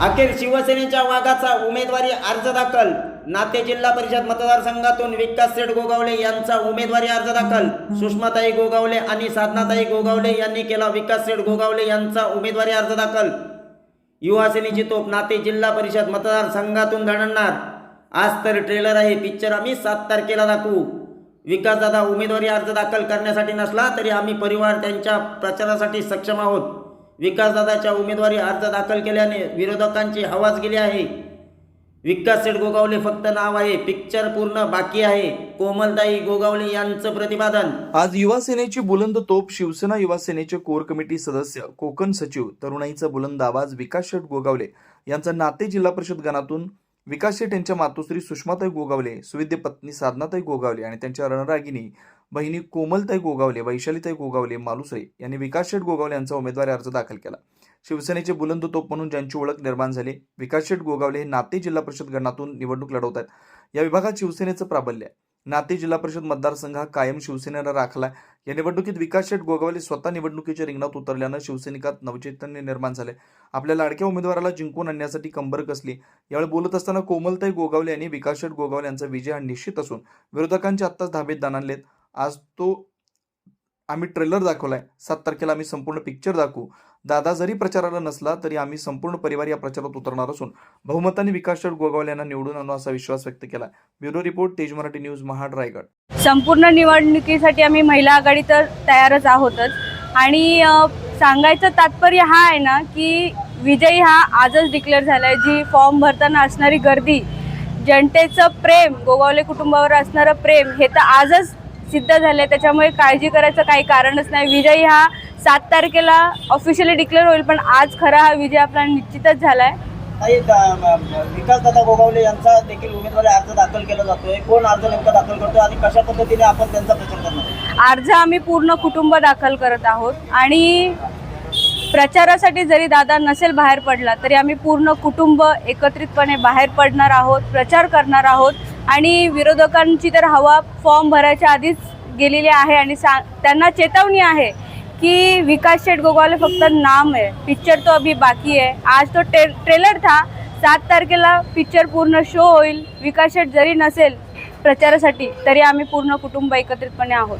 अखेर शिवसेनेच्या वाघाचा उमेदवारी अर्ज दाखल. नाते जिल्हा परिषद मतदारसंघातून विकास सेठ गोगावले यांचा उमेदवारी अर्ज दाखल. सुषमाताई गोगावले आणि साधनाताई गोगावले यांनी केला विकास सेठ गोगावले यांचा उमेदवारी अर्ज दाखल. युवा सेनेची तोप नाते जिल्हा परिषद मतदारसंघातून धडणार. आज तर ट्रेलर आहे पिक्चर आम्ही सात तारखेला दाखवू. विकासदादा उमेदवारी अर्ज दाखल करण्यासाठी नसला तरी आम्ही परिवार त्यांच्या प्रचारासाठी सक्षम आहोत. विकासदादाच्या उमेदवारी अर्ज दाखल केल्याने विरोधकांची हवाच गेली आहे. विकास सेठ गोगावले फक्त नाव आहे पिक्चर पूर्ण बाकी आहे. कोमलताई गोगावले यांचं प्रतिपादन. आज युवा सेनेची बुलंद तोप शिवसेना युवा सेनेचे कोर कमिटी सदस्य कोकण सचिव तरुणाईचा बुलंद आवाज विकास शेठ गोगावले यांचा नाते जिल्हा परिषद गणातून विकास शेठ यांच्या मातोश्री सुषमाताई गोगावले सुविद्य पत्नी साधनाताई गोगावले आणि त्यांच्या रणरागिनी बहिणी कोमलताई गोगावले वैशालीताई गोगावले मालुसरे यांनी विकास शेठ गोगावले यांचा उमेदवारी अर्ज दाखल केला. शिवसेनेचे बुलंद तोप म्हणून ज्यांची ओळख निर्माण झाली विकास शेठ गोगावले हे नाते जिल्हा परिषद गणातून निवडणूक लढवत आहेत. या विभागात शिवसेनेचं प्राबल्य आहे. नाते जिल्हा परिषद मतदारसंघ हा कायम शिवसेनेला राखला या निवडणुकीत विकास शेठ गोगावले स्वतः निवडणुकीच्या रिंगणात उतरल्यानं शिवसैनिकात नवचैतन्य निर्माण झाले. आपल्या लाडक्या उमेदवाराला जिंकून आणण्यासाठी कंबर कसली? यावेळी बोलत असताना कोमलताई गोगावले यांनी विकास शेठ गोगावले यांचा विजय हा निश्चित असून विरोधकांचे आत्ताच धाबेत दानानलेत आज तो आम्ही ट्रेलर दाखवलाय. सात तारखेला आम्ही संपूर्ण पिक्चर दाखवू. दादा जरी प्रचाराला नसला तरी आम्ही संपूर्ण परिवार या प्रचारात उतरणार असून बहुमताने विकास गोगावले यांना निवडून आणू असा विश्वास व्यक्त केला ब्युरो रिपोर्ट तेज मराठी न्यूज महाड रायगड. संपूर्ण निवडणुकीसाठी आम्ही महिला आघाडी तर तयारच आहोतच. आणि सांगायचं तात्पर्य हा आहे ना की विजयी हा आजच डिक्लेअर झाला आहे जी फॉर्म भरताना असणारी गर्दी जनतेचं प्रेम गोगावले कुटुंबावर असणारं प्रेम हे तर आजच सिद्ध झालं. त्याच्यामुळे काळजी करायचं काही कारणच नाही. विजयी हा सात तारखेला ऑफिशियली डिक्लेअर होईल पण आज खरा हा विजय आपला निश्चितच झाला आहे विकास दादा गोगावले यांचा देखील उमेदवारी अर्ज दाखल केला जातोय. कोण अर्ज नेमका दाखल आणि कशा पद्धतीने आपण त्यांचा प्रचार करणार अर्ज आम्ही पूर्ण कुटुंब दाखल करत आहोत. आणि प्रचारासाठी जरी दादा नसेल बाहेर पडला तरी आम्ही पूर्ण कुटुंब एकत्रितपणे बाहेर पडणार आहोत प्रचार करणार आहोत. आणि विरोधकांची तर हवा फॉर्म भरायच्या आधीच गेलेली आहे आणि सा त्यांना चेतावणी आहे की विकास शेठ गोगावले फक्त नाम आहे. पिक्चर तो अभी बाकी आहे. आज तो टे ट्रेलर था. सात तारखेला पिक्चर पूर्ण शो होईल. विकास शेठ जरी नसेल प्रचारासाठी तरी आम्ही पूर्ण कुटुंब एकत्रितपणे आहोत.